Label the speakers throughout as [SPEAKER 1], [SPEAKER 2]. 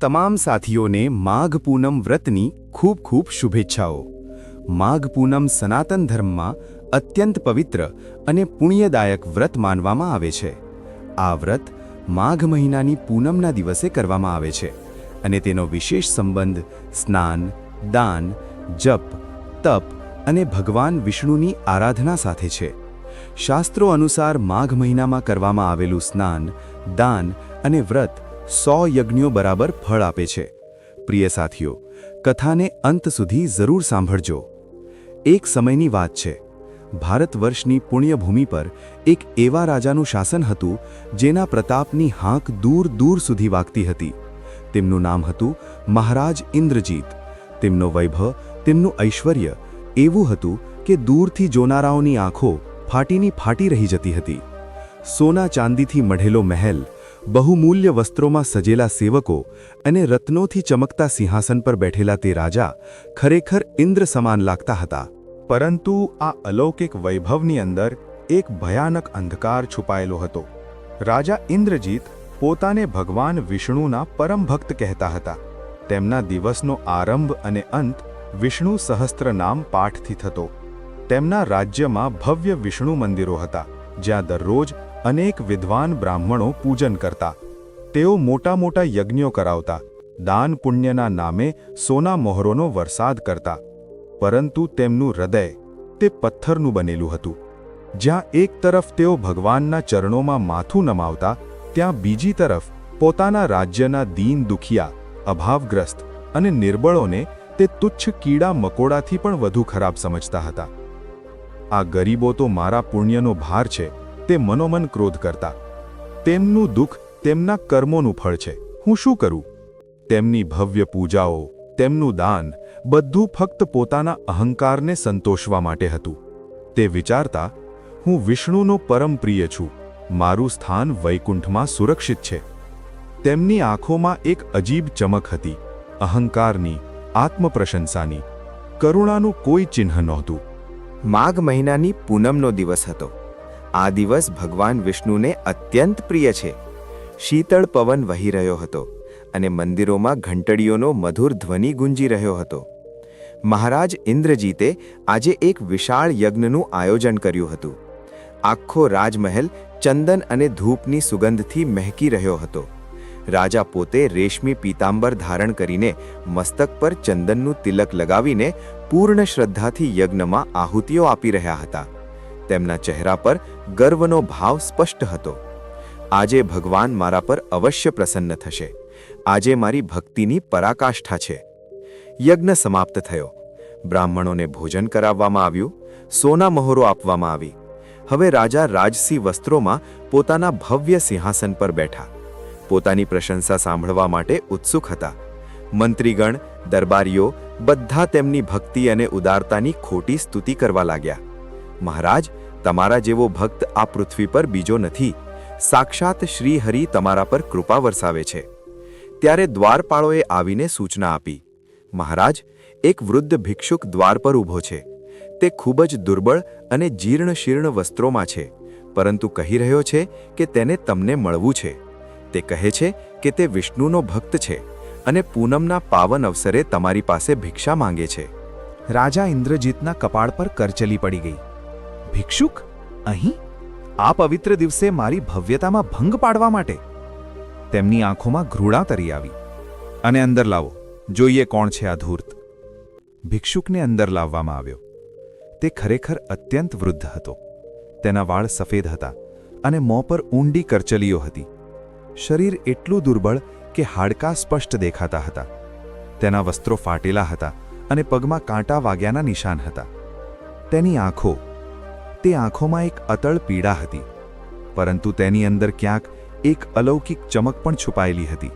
[SPEAKER 1] તમામ સાથીઓને માઘ પૂનમ વ્રતની ખૂબ ખૂબ શુભેચ્છાઓ. માઘ પૂનમ સનાતન ધર્મમાં અત્યંત પવિત્ર અને પુણ્યદાયક વ્રત માનવામાં આવે છે. આ વ્રત માઘ મહિનાની પૂનમના દિવસે કરવામાં આવે છે અને તેનો વિશેષ સંબંધ સ્નાન, દાન, જપ, તપ અને ભગવાન વિષ્ણુની આરાધના સાથે છે. શાસ્ત્રો અનુસાર માઘ મહિનામાં કરવામાં આવેલું સ્નાન, દાન અને વ્રત સો યજ્ઞો બરાબર ફળ આપે છે. પ્રિય સાથીઓ, કથાને અંત સુધી જરૂર સાંભળજો. એક સમયની વાત છે. ભારત વર્ષની પુણ્યભૂમિ પર એક એવા રાજાનું શાસન હતું, જેના પ્રતાપની હાંક દૂર દૂર સુધી વાગતી હતી. તેમનું નામ હતું મહારાજ ઇન્દ્રજીત. તેમનો વૈભવ, તેમનું ઐશ્વર્ય એવું હતું કે દૂરથી જોનારાઓની આંખો ફાટીની ફાટી રહી જતી હતી. સોના ચાંદીથી મઢેલો મહેલ બહુમૂલ્ય વસ્ત્રોમાં સજેલા સેવકો અને રત્નોથી ચમકતા સિંહાસન પર બેઠેલા તે રાજા ખરેખર ઇન્દ્ર સમાન લાગતા હતા. પરંતુ આ અલૌકિક વૈભવની અંદર એક ભયાનક અંધકાર છુપાયેલો હતો. રાજા ઇન્દ્રજીત પોતાને ભગવાન વિષ્ણુના પરમ ભક્ત કહેતા હતા. તેમના દિવસનો આરંભ અને અંત વિષ્ણુ સહસ્ત્ર નામ પાઠથી થતો. તેમના રાજ્યમાં ભવ્ય વિષ્ણુ મંદિરો હતા, જ્યાં દરરોજ અનેક વિદ્વાન બ્રાહ્મણો પૂજન કરતા. તેઓ મોટા મોટા યજ્ઞો કરાવતા, દાન પુણ્યના નામે સોના મોહરોનો વરસાદ કરતા. પરંતુ તેમનું હૃદય તે પથ્થરનું બનેલું હતું. જ્યાં એક તરફ તેઓ ભગવાનના ચરણોમાં માથું નમાવતા, ત્યાં બીજી તરફ પોતાના રાજ્યના દીન દુખિયા, અભાવગ્રસ્ત અને નિર્બળોને તે તુચ્છ કીડા મકોડાથી પણ વધુ ખરાબ સમજતા હતા. આ ગરીબો તો મારા પુણ્યનો ભાર છે તે મનોમન ક્રોધ કરતા. તેમનું દુઃખ તેમના કર્મોનું ફળ છે. હું શું કરું? તેમની ભવ્ય પૂજાઓ, તેમનું દાન, બધું ફક્ત પોતાના અહંકારને સંતોષવા માટે હતું. તે વિચારતા, હું વિષ્ણુનો પરમ પ્રિય છું. મારું સ્થાન વૈકુંઠમાં સુરક્ષિત છે. તેમની આંખોમાં એક અજીબ ચમક હતી. અહંકારની, આત્મપ્રશંસાની, કરુણાનું કોઈ ચિહ્ન નહોતું.
[SPEAKER 2] માઘ મહિનાની પૂનમનો દિવસ હતો. આ દિવસ ભગવાન વિષ્ણુને અત્યંત પ્રિય છે. શીતળ પવન વહી રહ્યો હતો અને મંદિરોમાં ઘંટડીઓનો મધુર ધ્વનિ ગુંજી રહ્યો હતો. મહારાજ ઇન્દ્રજીતે આજે એક વિશાળ યજ્ઞનું આયોજન કર્યું હતું. આખો રાજમહેલ ચંદન અને ધૂપની સુગંધથી મહેકી રહ્યો હતો. રાજા પોતે રેશમી પીતાંબર ધારણ કરીને મસ્તક પર ચંદનનું તિલક લગાવીને પૂર્ણ શ્રદ્ધાથી યજ્ઞમાં આહુતિઓ આપી રહ્યા હતા. તેમના ચહેરા પર ગર્વનો ભાવ સ્પષ્ટ હતો. આજે ભગવાન મારા પર અવશ્ય પ્રસન્ન થશે. આજે મારી ભક્તિની પરાકાષ્ઠા છે. યજ્ઞ સમાપ્ત થયો. બ્રાહ્મણોને ભોજન કરાવવામાં આવ્યું. સોના મહોરો આપવામાં આવી. હવે રાજા રાજસી વસ્ત્રોમાં પોતાના ભવ્ય સિંહાસન પર બેઠા. પોતાની પ્રશંસા સાંભળવા માટે ઉત્સુક હતા. મંત્રીગણ, દરબારીઓ, બધા તેમની ભક્તિ અને ઉદારતાની ખોટી સ્તુતિ કરવા લાગ્યા. મહારાજ, તમારા જેવો ભક્ત આ પૃથ્વી પર બીજો નથી. સાક્ષાત શ્રી હરિ તમારા પર કૃપા વરસાવે છે. ત્યારે દ્વારપાળોએ આવીને સૂચના આપી. મહારાજ, એક વૃદ્ધ ભિક્ષુક દ્વાર પર ઊભો છે. તે ખૂબ જ દુર્બળ અને જીર્ણ શીર્ણ વસ્ત્રોમાં છે. પરંતુ કહી રહ્યો છે કે તેને તમને મળવું છે. તે કહે છે કે તે વિષ્ણુનો ભક્ત છે અને પૂનમના પાવન અવસરે તમારી પાસે ભિક્ષા માંગે છે.
[SPEAKER 3] રાજા ઇન્દ્રજીતના કપાળ પર કરચલી પડી ગઈ. ભિક્ષુક, અહીં? આ પવિત્ર દિવસે મારી ભવ્યતામાં ભંગ પાડવા માટે. તેમની આંખોમાં ઘૃણા તરી આવી. અને અંદર લાવો, જોઈએ કોણ છે આ ધૂર્ત. ભિક્ષુકને અંદર લાવવામાં આવ્યો. તે ખરેખર અત્યંત વૃદ્ધ હતો. તેના વાળ સફેદ હતા અને મોં પર ઊંડી કરચલીઓ હતી. શરીર એટલું દુર્બળ કે હાડકાં સ્પષ્ટ દેખાતા હતા. તેના વસ્ત્રો ફાટેલા હતા અને પગમાં કાંટા વાગ્યાના નિશાન હતા. તેની આંખો તે આંખોમાં એક અતળ પીડા હતી, પરંતુ તેની અંદર ક્યાંક એક અલૌકિક ચમક પણ છુપાયેલી હતી,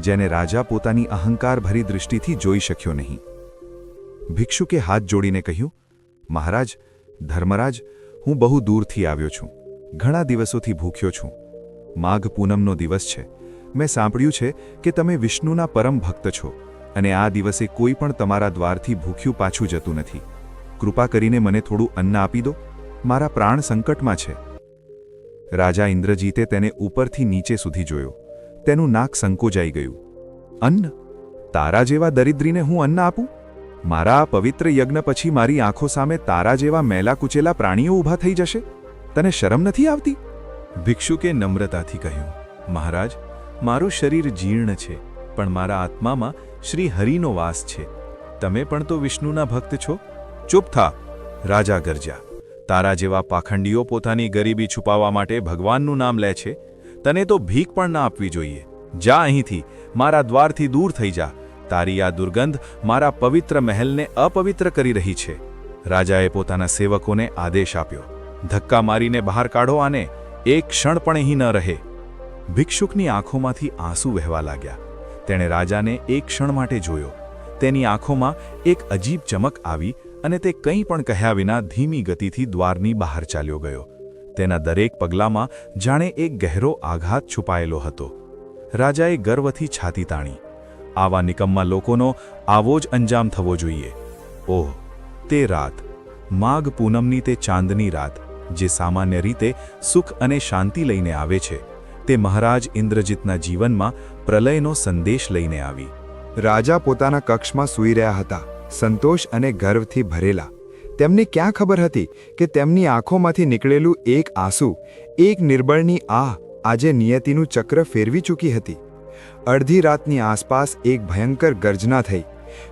[SPEAKER 3] જેને રાજા પોતાની અહંકારભરી દૃષ્ટિથી જોઈ શક્યો નહીં. ભિક્ષુકે હાથ જોડીને કહ્યું, મહારાજ, ધર્મરાજ, હું બહુ દૂરથી આવ્યો છું. ઘણા દિવસોથી ભૂખ્યો છું. માઘ પૂનમનો દિવસ છે. મેં સાંભળ્યું છે કે તમે વિષ્ણુના પરમ ભક્ત છો અને આ દિવસે કોઈ પણ તમારા દ્વારથી ભૂખ્યું પાછું જતું નથી. કૃપા કરીને મને થોડું અન્ન આપી દો. મારા પ્રાણ સંકટમાં છે. રાજા ઇન્દ્રજીતે તેને ઉપરથી નીચે સુધી જોયો. તેનું નાક સંકોચાઈ ગયું.
[SPEAKER 4] અન્ન? તારા જેવા દરિદ્રીને હું અન્ન આપું? મારા આ પવિત્ર યજ્ઞ પછી મારી આંખો સામે તારા જેવા મેલા કુચેલા પ્રાણીઓ ઊભા થઈ જશે? તને શરમ નથી આવતી? ભિક્ષુકે નમ્રતાથી કહ્યું, મહારાજ, મારું શરીર જીર્ણ છે, પણ મારા આત્મામાં શ્રી હરિનો વાસ છે. તમે પણ તો વિષ્ણુના ભક્ત છો? ચૂપ થા, રાજા ગરજ્યા તારા જેવા પાખંડીઓ પોતાની ગરીબી છુપાવવા માટે ભગવાનનું નામ લે છે, તને તો ભીખ પણ ના આપવી જોઈએ. જા અહીંથી, મારા દ્વારથી દૂર થઈ જા. તારી આ દુર્ગંધ મારા પવિત્ર મહેલને અપવિત્ર કરી રહી છે. રાજાએ પોતાના સેવકોને આદેશ આપ્યો. ધક્કા મારીને બહાર કાઢો આને, એક ક્ષણ પણ અહીં ન રહે. ભિક્ષુકની આંખોમાંથી આંસુ વહેવા લાગ્યા. તેણે રાજાને એક ક્ષણ માટે જોયો. તેની આંખોમાં એક અજીબ ચમક આવી અને તે કંઈ પણ કહ્યા વિના ધીમી ગતિથી દ્વારની બહાર ચાલ્યો ગયો. તેના દરેક પગલામાં જાણે એક ગહેરો આઘાત છુપાયેલો હતો. રાજાએ ગર્વથી છાતી તાણી. આવા નિકમ્મા લોકોનો આવો જ અંજામ થવો જોઈએ. ઓહ, તે રાત. માઘ પૂનમની તે ચાંદની રાત, જે સામાન્ય રીતે સુખ અને શાંતિ લઈને આવે છે, તે મહારાજ ઇન્દ્રજીતના જીવનમાં પ્રલયનો સંદેશ લઈને આવી.
[SPEAKER 1] રાજા પોતાના કક્ષમાં સૂઈ રહ્યા હતા. સંતોષ અને ગર્વથી ભરેલા. તેમને ક્યાં ખબર હતી કે તેમની આંખોમાંથી નીકળેલું એક આંસુ, એક નિર્બળની આહ, આજે નિયતિનું ચક્ર ફેરવી ચૂકી હતી. અડધી રાતની આસપાસ એક ભયંકર ગર્જના થઈ.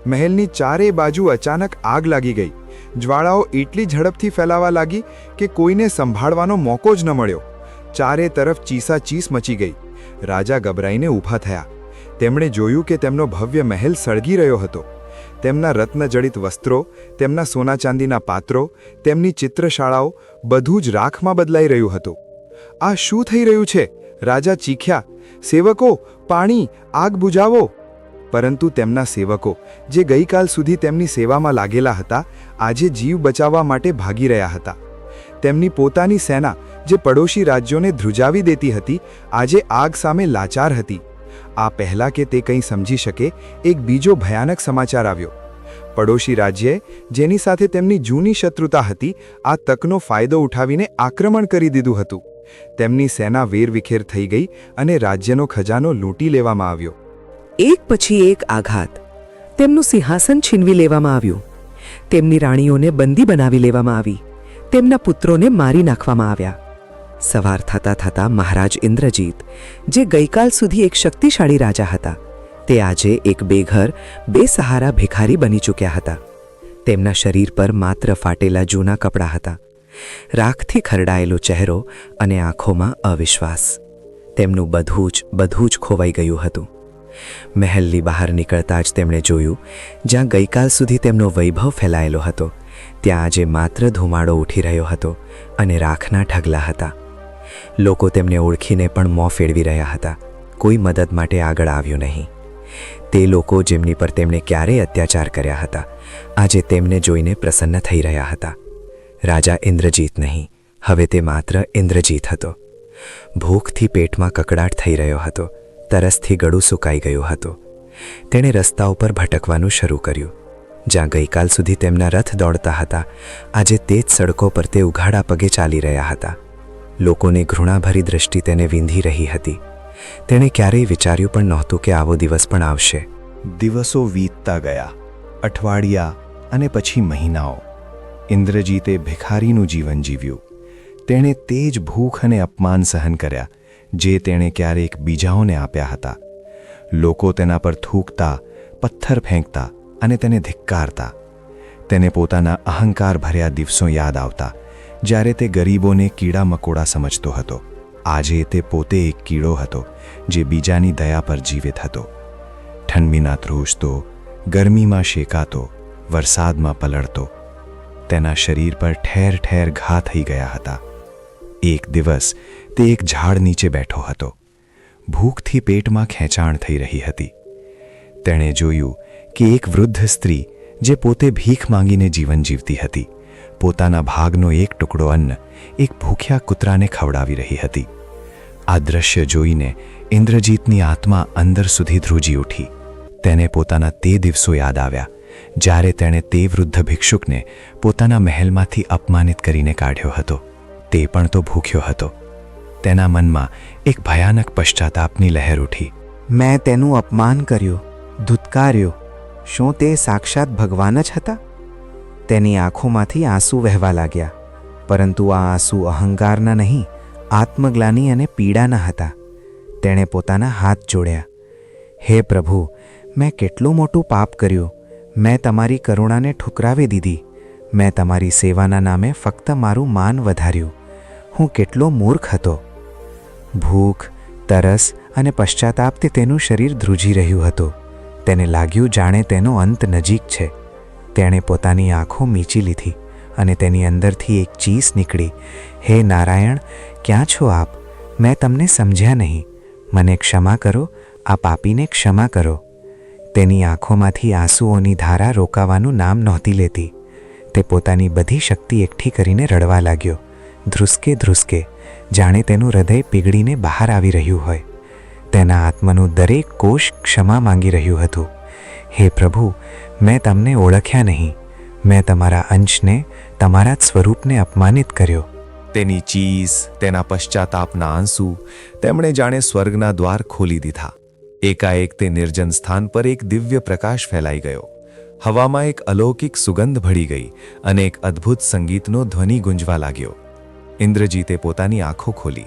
[SPEAKER 1] મહેલની ચારે બાજુ અચાનક આગ લાગી ગઈ. જ્વાળાઓ એટલી ઝડપથી ફેલાવા લાગી કે કોઈને સંભાળવાનો મોકો જ ન મળ્યો. ચારે તરફ ચીસા ચીસ મચી ગઈ. રાજા ગભરાઈને ઊભા થયા. તેમણે જોયું કે તેમનો ભવ્ય મહેલ સળગી રહ્યો હતો. તેમના રત્નજડિત વસ્ત્રો, તેમના સોના ચાંદીના પાત્રો, તેમની ચિત્રશાળાઓ બધું જ રાખમાં બદલાઈ રહ્યું હતું. આ શું થઈ રહ્યું છે? રાજા ચીખ્યા, સેવકો, પાણી, આગ બુજાવો. પરંતુ તેમના સેવકો, જે ગઈકાલ સુધી તેમની સેવામાં લાગેલા હતા, આજે જીવ બચાવવા માટે ભાગી રહ્યા હતા. તેમની પોતાની સેના, જે પડોશી રાજ્યોને ધ્રુજાવી દેતી હતી, આજે આગ સામે લાચાર હતી. આ પહેલા કે તે કંઈ સમજી શકે, એક બીજો ભયાનક સમાચાર આવ્યો. પડોશી રાજ્યે જેની સાથે તેમની જૂની શત્રુતા હતી, આ તકનો ફાયદો ઉઠાવીને આક્રમણ કરી દીધું હતું. તેમની સેના વેરવિખેર થઈ ગઈ અને રાજ્યનો ખજાનો લૂંટી લેવામાં આવ્યો.
[SPEAKER 5] એક પછી એક આઘાત. તેમનું સિંહાસન છીનવી લેવામાં આવ્યું. તેમની રાણીઓને બંદી બનાવી લેવામાં આવી. તેમના પુત્રોને મારી નાખવામાં આવ્યા. સવાર થતાં થતાં મહારાજ ઇન્દ્રજીત, જે ગઈકાલ સુધી એક શક્તિશાળી રાજા હતા, તે આજે એક બેઘર બેસહારા ભિખારી બની ચૂક્યા હતા. તેમના શરીર પર માત્ર ફાટેલા જૂના કપડાં હતા. રાખથી ખરડાયેલો ચહેરો અને આંખોમાં અવિશ્વાસ. તેમનું બધું જ બધું જ ખોવાઈ ગયું હતું. મહેલની બહાર નીકળતા જ તેમણે જોયું, જ્યાં ગઈકાલ સુધી તેમનો વૈભવ ફેલાયેલો હતો, ત્યાં આજે માત્ર ધુમાડો ઉઠી રહ્યો હતો અને રાખના ઢગલા હતા. લોકો તેમને ઓળખીને પણ મોં ફેરવી રહ્યા હતા. કોઈ મદદ માટે આગળ આવ્યું નહીં. તે લોકો જેમની પર તેમણે ક્યારેય અત્યાચાર કર્યા હતા, આજે તેમને જોઈને પ્રસન્ન થઈ રહ્યા હતા. રાજા ઇન્દ્રજીત નહીં, હવે તે માત્ર ઇન્દ્રજીત હતો. ભૂખથી પેટમાં કકડાટ થઈ રહ્યો હતો, તરસથી ગળું સુકાઈ ગયું હતું. તેણે રસ્તા ઉપર ભટકવાનું શરૂ કર્યું. જ્યાં ગઈકાલ સુધી તેમના રથ દોડતા હતા, આજે તે જ સડકો પર તે ઉઘાડા પગે ચાલી રહ્યા હતા. લોકોને ઘૃણાભરી દ્રષ્ટિ તેને વીંધી રહી હતી. તેણે ક્યારેય વિચાર્યું પણ નહોતું કે આવો દિવસ પણ આવશે.
[SPEAKER 6] દિવસો વીતતા ગયા, અઠવાડિયા અને પછી મહિનાઓ. ઇન્દ્રજીતે ભિખારીનું જીવન જીવ્યું. તેણે તે જ ભૂખ અને અપમાન સહન કર્યા, જે તેણે ક્યારેક બીજાઓને આપ્યા હતા. લોકો તેના પર થૂકતા, પથ્થર ફેંકતા અને તેને ધિક્કારતા. તેને પોતાના અહંકાર ભર્યા દિવસો યાદ આવતા. જ્યારે તે ગરીબોને કીડા મકોડા સમજતો હતો. આજે તે પોતે એક કીડો હતો, જે બીજાની દયા પર જીવિત હતો. ઠંડીના ધ્રુજતો ગરમીમાં શેકાતો, વરસાદમાં પલળતો. તેના શરીર પર ઠેર ઠેર ઘા થઈ ગયા હતા. એક દિવસ તે એક ઝાડ નીચે બેઠો હતો. ભૂખથી પેટમાં ખેંચાણ થઈ રહી હતી. તેણે જોયું કે એક વૃદ્ધ સ્ત્રી, જે પોતે ભીખ માંગીને જીવન જીવતી હતી પોતાના ભાગનો એક ટુકડો અન્ન એક ભૂખ્યા કૂતરાને ખવડાવી રહી હતી. આ દ્રશ્ય જોઈને ઇન્દ્રજીતની આત્મા અંદર સુધી ધ્રુજી ઉઠી. તેને પોતાના તે દિવસો યાદ આવ્યા, જ્યારે તેણે તે વૃદ્ધ ભિક્ષુકને પોતાના મહેલમાંથી અપમાનિત કરીને કાઢ્યો હતો. તે પણ તો ભૂખ્યો હતો. તેના મનમાં એક ભયાનક પશ્ચાતાપની લહેર ઉઠી.
[SPEAKER 7] મેં તેનું અપમાન કર્યું, ધુતકાર્યો. શું તે સાક્ષાત ભગવાન જ હતા? તેની આંખોમાંથી આંસુ વહેવા લાગ્યા. પરંતુ આ આંસુ અહંકારના નહીં, આત્મગ્લાની અને પીડાના હતા. તેણે પોતાના હાથ જોડ્યા. હે પ્રભુ, મેં કેટલું મોટું પાપ કર્યું. મેં તમારી કરુણાને ઠુકરાવી દીધી. મેં તમારી સેવાના નામે ફક્ત મારું માન વધાર્યું. હું કેટલો મૂર્ખ હતો. ભૂખ, તરસ અને પશ્ચાતાપથી તેનું શરીર ધ્રુજી રહ્યું હતું. તેને લાગ્યું જાણે તેનો અંત નજીક છે. તેણે પોતાની આંખો મીચી લીધી અને તેની અંદરથી એક ચીસ નીકળી. હે નારાયણ, ક્યાં છો આપ? મેં તમને સમજ્યા નહીં. મને ક્ષમા કરો આ પાપીને ક્ષમા કરો. તેની આંખોમાંથી આંસુઓની ધારા રોકાવાનું નામ નહોતી લેતી. તે પોતાની બધી શક્તિ એકઠી કરીને રડવા લાગ્યો. ધ્રુસકે ધ્રુસકે, જાણે તેનું હૃદય પીગળીને બહાર આવી રહ્યું હોય. તેના આત્માનું દરેક કોષ ક્ષમા માંગી રહ્યું હતું. હે પ્રભુ, મેં તમને ઓળખ્યા નહીં. મેં તમારા અંશને, તમારા જ સ્વરૂપને અપમાનિત કર્યો.
[SPEAKER 5] તેની ચીસ તેના પશ્ચાતાપના આંસુ તેમણે જાણે સ્વર્ગના દ્વાર ખોલી દીધા. એકાએક તે નિર્જન સ્થાન પર એક દિવ્ય પ્રકાશ ફેલાઈ ગયો. હવામાં એક અલૌકિક સુગંધ ભળી ગઈ અને એક અદ્ભુત સંગીતનો ધ્વનિ ગુંજવા લાગ્યો. ઇન્દ્રજીતે પોતાની આંખો ખોલી.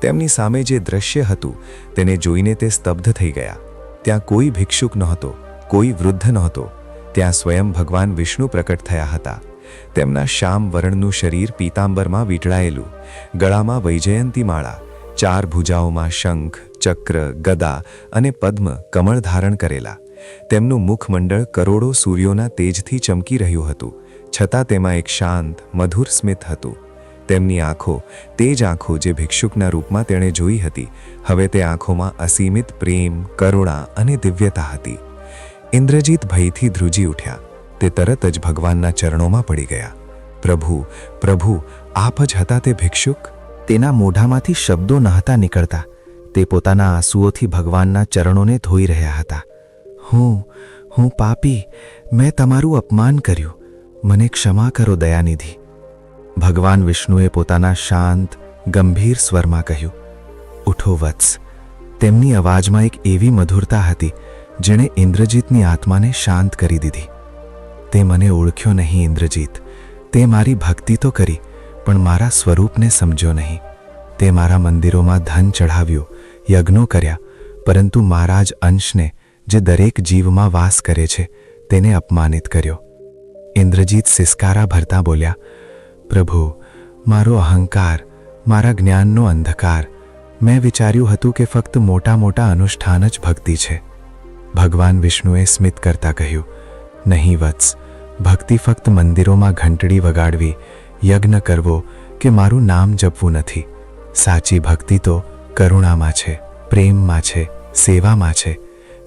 [SPEAKER 5] તેમની સામે જે દ્રશ્ય હતું, તેને જોઈને તે સ્તબ્ધ થઈ ગયા. ત્યાં કોઈ ભિક્ષુક નહોતો, કોઈ વૃદ્ધ નહોતો. ત્યાં સ્વયં ભગવાન વિષ્ણુ પ્રકટ થયા હતા. તેમના શ્યામ વર્ણનું શરીર પીતાંબરમાં વીંટળાયેલું, ગળામાં વૈજયંતી માળા, ચાર ભુજાઓમાં શંખ, ચક્ર, ગદા અને પદ્મ કમળ ધારણ કરેલા. તેમનું મુખમંડળ કરોડો સૂર્યોના તેજથી ચમકી રહ્યું હતું. છતાં તેમાં એક શાંત, મધુર સ્મિત હતું. તેમની આંખો, તે જ આંખો જે ભિક્ષુકના રૂપમાં તેણે જોઈ હતી. હવે તે આંખોમાં અસીમિત પ્રેમ, કરુણા અને દિવ્યતા હતી. ઇન્દ્રજીત ભયથી ધ્રુજી ઉઠ્યા. તે તરત જ ભગવાનના ચરણોમાં પડી ગયા. પ્રભુ પ્રભુ, આપ જ હતા તે ભિક્ષુક? તેના મોઢામાંથી શબ્દો નહોતા નીકળતા. તે પોતાના આંસુઓથી ભગવાનના ચરણોને ધોઈ રહ્યા હતા. હું હું પાપી. મેં તમારું અપમાન કર્યું. મને ક્ષમા કરો દયાનિધિ. ભગવાન વિષ્ણુએ પોતાના શાંત, ગંભીર સ્વરમાં કહ્યું, ઉઠો વત્સ. તેમની અવાજમાં એક એવી મધુરતા હતી, જેણે ઇન્દ્રજીતની આત્માને શાંત કરી દીધી. તે મને ઓળખ્યો નહીં, ઇન્દ્રજીત. તે મારી ભક્તિ તો કરી, પણ મારા સ્વરૂપને સમજ્યો નહીં. તે મારા મંદિરોમાં ધન ચઢાવ્યું, યજ્ઞો કર્યા, પરંતુ મારા જ અંશને, જે દરેક જીવમાં વાસ કરે છે, તેને અપમાનિત કર્યો. ઇન્દ્રજીત સિસકારા ભરતા બોલ્યા પ્રભુ, મારો અહંકાર, મારા જ્ઞાનનો અંધકાર. મેં વિચાર્યું હતું કે ફક્ત મોટા મોટા અનુષ્ઠાન જ ભક્તિ છે. ભગવાન વિષ્ણુએ સ્મિત કરતા કહ્યું, નહીં વત્સ, ભક્તિ ફક્ત મંદિરોમાં ઘંટડી વગાડવી, યજ્ઞ કરવો કે મારું નામ જપવું નથી. સાચી ભક્તિ તો કરુણામાં છે, પ્રેમમાં છે, સેવામાં છે.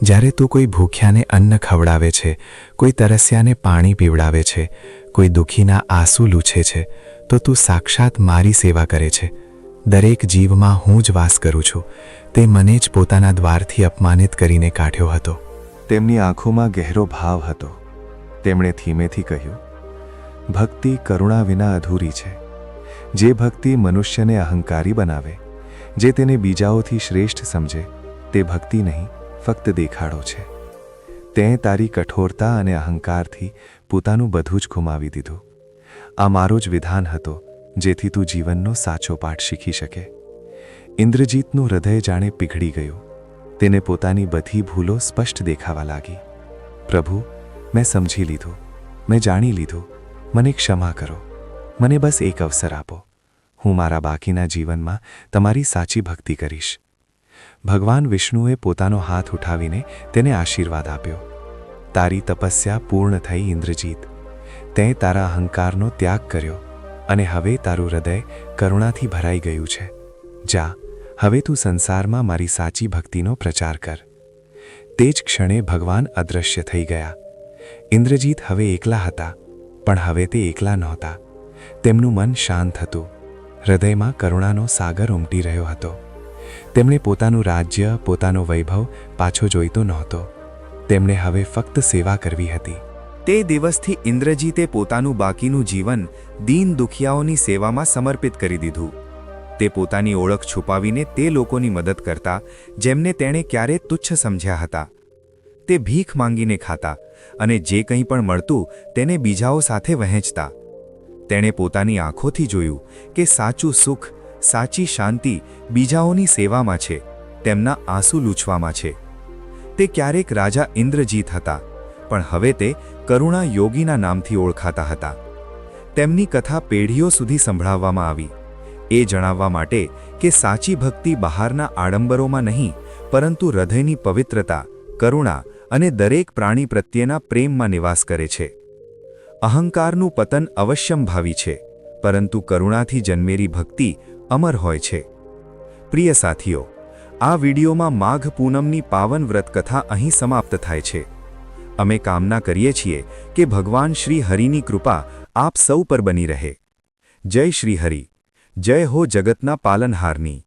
[SPEAKER 5] જ્યારે તું કોઈ ભૂખ્યાને અન્ન ખવડાવે છે, કોઈ તરસ્યાને પાણી પીવડાવે છે કોઈ દુઃખીના આંસુ લૂછે છે, તો તું સાક્ષાત મારી સેવા કરે છે. દરેક જીવમાં હું જ વાસ કરું છું. તે મને જ પોતાના દ્વારથી અપમાનિત કરીને કાઢ્યો હતો. તેમની આંખોમાં ગહેરો ભાવ હતો. તેમણે ધીમેથી કહ્યું, ભક્તિ કરુણા વિના અધૂરી છે. જે ભક્તિ મનુષ્યને અહંકારી બનાવે, જે તેને બીજાઓથી શ્રેષ્ઠ સમજે, તે ભક્તિ નહીં, ફક્ત દેખાડો છે. તેં તારી કઠોરતા અને અહંકારથી પોતાનું બધું જ ગુમાવી દીધું. આ મારો જ વિધાન હતો, જેથી તું જીવનનો સાચો પાઠ શીખી શકે. ઇન્દ્રજીતનું હૃદય જાણે પીઘળી ગયું. તેને પોતાની બધી ભૂલો સ્પષ્ટ દેખાવા લાગી. પ્રભુ, મેં સમજી લીધું. મેં જાણી લીધું. મને ક્ષમા કરો. મને બસ એક અવસર આપો. હું મારા બાકીના જીવનમાં તમારી સાચી ભક્તિ કરીશ. ભગવાન વિષ્ણુએ પોતાનો હાથ ઉઠાવીને તેને આશીર્વાદ આપ્યો. તારી તપસ્યા પૂર્ણ થઈ, ઇન્દ્રજીત. તે તારા અહંકારનો ત્યાગ કર્યો અને હવે તારું હૃદય કરુણાથી ભરાઈ ગયું છે. જા, હવે તું સંસારમાં મારી સાચી ભક્તિનો પ્રચાર કર. તે જ ક્ષણે ભગવાન અદૃશ્ય થઈ ગયા. ઇન્દ્રજીત હવે એકલા હતા, પણ હવે તે એકલા નહોતા. તેમનું મન શાંત હતું. હૃદયમાં કરુણાનો સાગર ઉમટી રહ્યો હતો. તેમણે પોતાનું રાજ્ય, પોતાનો વૈભવ પાછો જોઈતો નહોતો. તેમણે હવે ફક્ત સેવા કરવી હતી.
[SPEAKER 1] તે દિવસથી ઇન્દ્રજીતે પોતાનું બાકીનું જીવન દીન દુખિયાઓની સેવામાં સમર્પિત કરી દીધું. તે પોતાની ઓળખ છુપાવીને તે લોકોની મદદ કરતા, જેમને તેણે ક્યારે તુચ્છ સમજ્યા હતા. તે ભીખ માંગીને ખાતા અને જે કંઈ પણ મળતું તેને બીજાઓ સાથે વહેંચતા. તેણે પોતાની આંખોથી જોયું કે સાચું સુખ સાચી શાંતિ બીજાઓની સેવામાં છે, તેમના આંસુ લૂછવામાં છે. તે ક્યારેક રાજા ઇન્દ્રજીત હતા, પણ હવે તે કરુણા યોગીના નામથી ઓળખાતા હતા. તેમની કથા પેઢીઓ સુધી સંભળાવવામાં આવી. એ જણાવવા માટે કે સાચી ભક્તિ બહારના આડંબરોમાં નહીં, પરંતુ હૃદયની પવિત્રતા, કરુણા અને દરેક પ્રાણી પ્રત્યેના પ્રેમમાં નિવાસ કરે છે. અહંકારનું પતન અવશ્યંભાવી છે, પરંતુ કરુણાથી જન્મેરી ભક્તિ અમર હોય છે. પ્રિય સાથીઓ, આ વિડીયોમાં માઘ પૂનમની પાવન વ્રત કથા અહીં સમાપ્ત થાય છે. અમે કામના કરીએ છીએ કે ભગવાન શ્રી હરિની કૃપા આપ સૌ પર બની રહે. જય શ્રી હરિ. જય હો જગતના પાલનહારની.